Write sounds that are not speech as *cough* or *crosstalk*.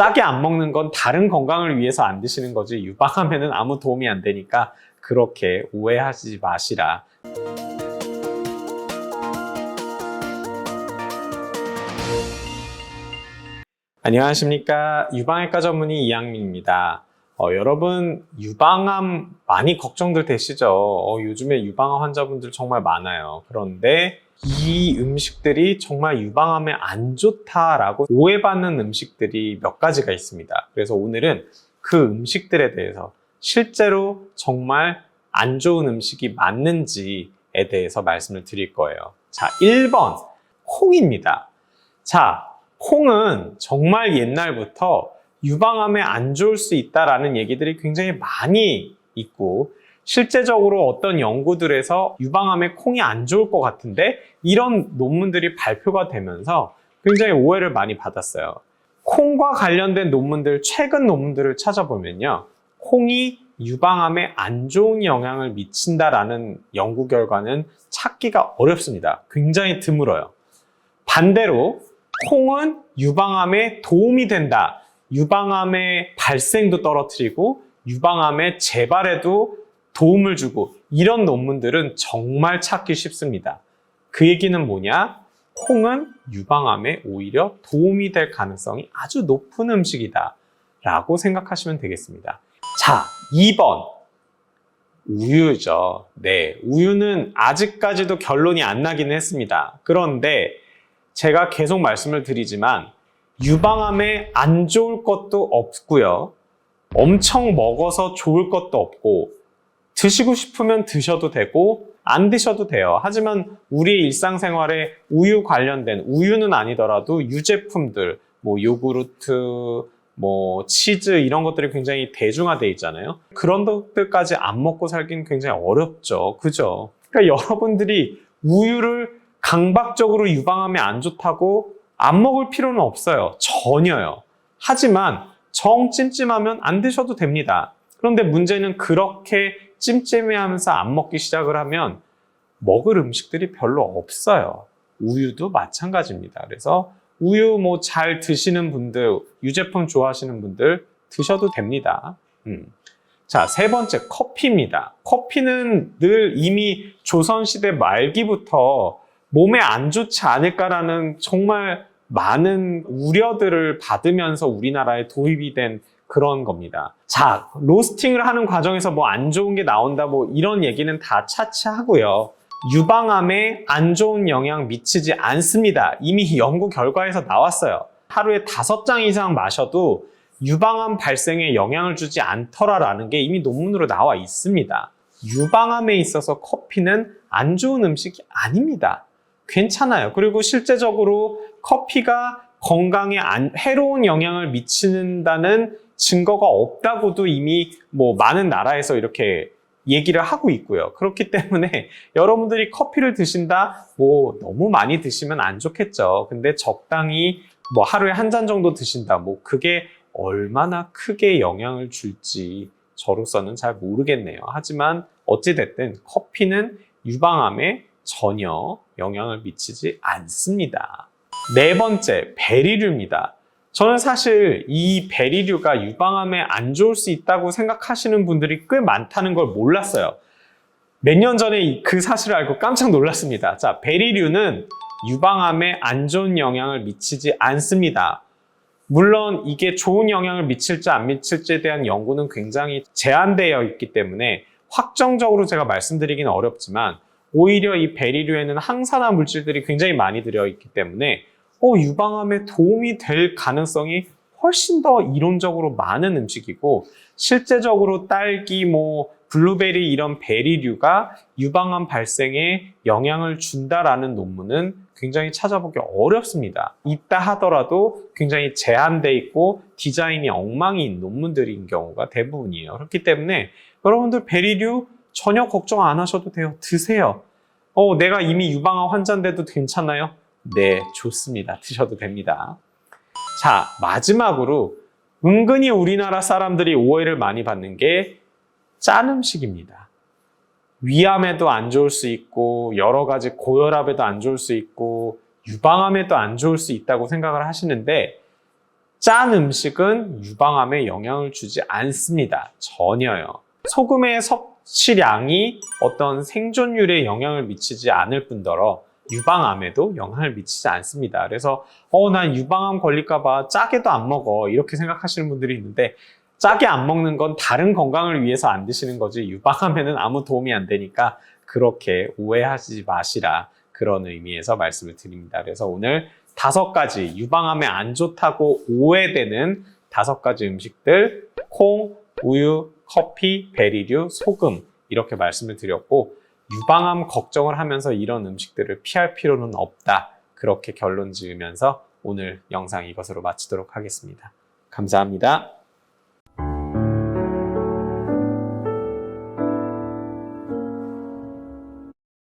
짜게 안 먹는 건 다른 건강을 위해서 안 드시는 거지 유방암에는 아무 도움이 안 되니까 그렇게 오해하지 마시라. 안녕하십니까. 유방외과 전문의 이양민입니다. 어, 여러분, 유방암 많이 걱정들 되시죠? 어, 요즘에 유방암 환자분들 정말 많아요. 그런데 이 음식들이 정말 유방암에 안 좋다라고 오해받는 음식들이 몇 가지가 있습니다. 그래서 오늘은 그 음식들에 대해서 실제로 정말 안 좋은 음식이 맞는지에 대해서 말씀을 드릴 거예요. 자, 1번, 콩입니다. 자, 콩은 정말 옛날부터 유방암에 안 좋을 수 있다라는 얘기들이 굉장히 많이 있고 실제적으로 어떤 연구들에서 유방암에 콩이 안 좋을 것 같은데 이런 논문들이 발표가 되면서 굉장히 오해를 많이 받았어요. 콩과 관련된 논문들, 최근 논문들을 찾아보면요. 콩이 유방암에 안 좋은 영향을 미친다라는 연구 결과는 찾기가 어렵습니다. 굉장히 드물어요. 반대로 콩은 유방암에 도움이 된다. 유방암의 발생도 떨어뜨리고 유방암의 재발에도 도움을 주고 이런 논문들은 정말 찾기 쉽습니다. 그 얘기는 뭐냐? 콩은 유방암에 오히려 도움이 될 가능성이 아주 높은 음식이다. 라고 생각하시면 되겠습니다. 자, 2번. 우유죠. 네. 우유는 아직까지도 결론이 안 나기는 했습니다. 그런데 제가 계속 말씀을 드리지만 유방암에 안 좋을 것도 없고요. 엄청 먹어서 좋을 것도 없고 드시고 싶으면 드셔도 되고 안 드셔도 돼요. 하지만 우리 일상생활에 우유 관련된 우유는 아니더라도 유제품들 뭐 요구르트 뭐 치즈 이런 것들이 굉장히 대중화돼 있잖아요. 그런 것들까지 안 먹고 살긴 굉장히 어렵죠. 그죠? 그러니까 여러분들이 우유를 강박적으로 유방암에 안 좋다고 안 먹을 필요는 없어요. 전혀요. 하지만 정 찜찜하면 안 드셔도 됩니다. 그런데 문제는 그렇게 찜찜해하면서 안 먹기 시작을 하면 먹을 음식들이 별로 없어요. 우유도 마찬가지입니다. 그래서 우유 뭐 잘 드시는 분들, 유제품 좋아하시는 분들 드셔도 됩니다. 음. 자, 세 번째 커피입니다. 커피는 늘 이미 조선시대 말기부터 몸에 안 좋지 않을까라는 정말 많은 우려들을 받으면서 우리나라에 도입이 된 그런 겁니다. 자, 로스팅을 하는 과정에서 뭐 안 좋은 게 나온다 뭐 이런 얘기는 다 차치하고요. 유방암에 안 좋은 영향 미치지 않습니다. 이미 연구 결과에서 나왔어요. 하루에 다섯 잔 이상 마셔도 유방암 발생에 영향을 주지 않더라라는 게 이미 논문으로 나와 있습니다. 유방암에 있어서 커피는 안 좋은 음식이 아닙니다. 괜찮아요. 그리고 실제적으로 커피가 건강에 안, 해로운 영향을 미친다는 증거가 없다고도 이미 뭐 많은 나라에서 이렇게 얘기를 하고 있고요. 그렇기 때문에 *laughs* 여러분들이 커피를 드신다, 뭐 너무 많이 드시면 안 좋겠죠. 근데 적당히 뭐 하루에 한 잔 정도 드신다, 뭐 그게 얼마나 크게 영향을 줄지 저로서는 잘 모르겠네요. 하지만 어찌됐든 커피는 유방암에 전혀 영향을 미치지 않습니다. 네 번째, 베리류입니다. 저는 사실 이 베리류가 유방암에 안 좋을 수 있다고 생각하시는 분들이 꽤 많다는 걸 몰랐어요. 몇 년 전에 그 사실을 알고 깜짝 놀랐습니다. 자, 베리류는 유방암에 안 좋은 영향을 미치지 않습니다. 물론 이게 좋은 영향을 미칠지 안 미칠지에 대한 연구는 굉장히 제한되어 있기 때문에 확정적으로 제가 말씀드리기는 어렵지만 오히려 이 베리류에는 항산화 물질들이 굉장히 많이 들어있기 때문에 어, 유방암에 도움이 될 가능성이 훨씬 더 이론적으로 많은 음식이고 실제적으로 딸기, 뭐 블루베리 이런 베리류가 유방암 발생에 영향을 준다라는 논문은 굉장히 찾아보기 어렵습니다. 있다 하더라도 굉장히 제한돼 있고 디자인이 엉망인 논문들인 경우가 대부분이에요. 그렇기 때문에 여러분들 베리류 전혀 걱정 안 하셔도 돼요. 드세요. 어, 내가 이미 유방암 환자인데도 괜찮아요? 네, 좋습니다. 드셔도 됩니다. 자, 마지막으로 은근히 우리나라 사람들이 오해를 많이 받는 게 짠 음식입니다. 위암에도 안 좋을 수 있고 여러 가지 고혈압에도 안 좋을 수 있고 유방암에도 안 좋을 수 있다고 생각을 하시는데 짠 음식은 유방암에 영향을 주지 않습니다. 전혀요. 소금의 섭취량이 어떤 생존율에 영향을 미치지 않을 뿐더러 유방암에도 영향을 미치지 않습니다. 그래서 어, 난 유방암 걸릴까봐 짜게도 안 먹어. 이렇게 생각하시는 분들이 있는데 짜게 안 먹는 건 다른 건강을 위해서 안 드시는 거지 유방암에는 아무 도움이 안 되니까 그렇게 오해하지 마시라. 그런 의미에서 말씀을 드립니다. 그래서 오늘 다섯 가지 유방암에 안 좋다고 오해되는 다섯 가지 음식들 콩, 우유, 커피, 베리류, 소금 이렇게 말씀을 드렸고 유방암 걱정을 하면서 이런 음식들을 피할 필요는 없다. 그렇게 결론 지으면서 오늘 영상 이것으로 마치도록 하겠습니다. 감사합니다.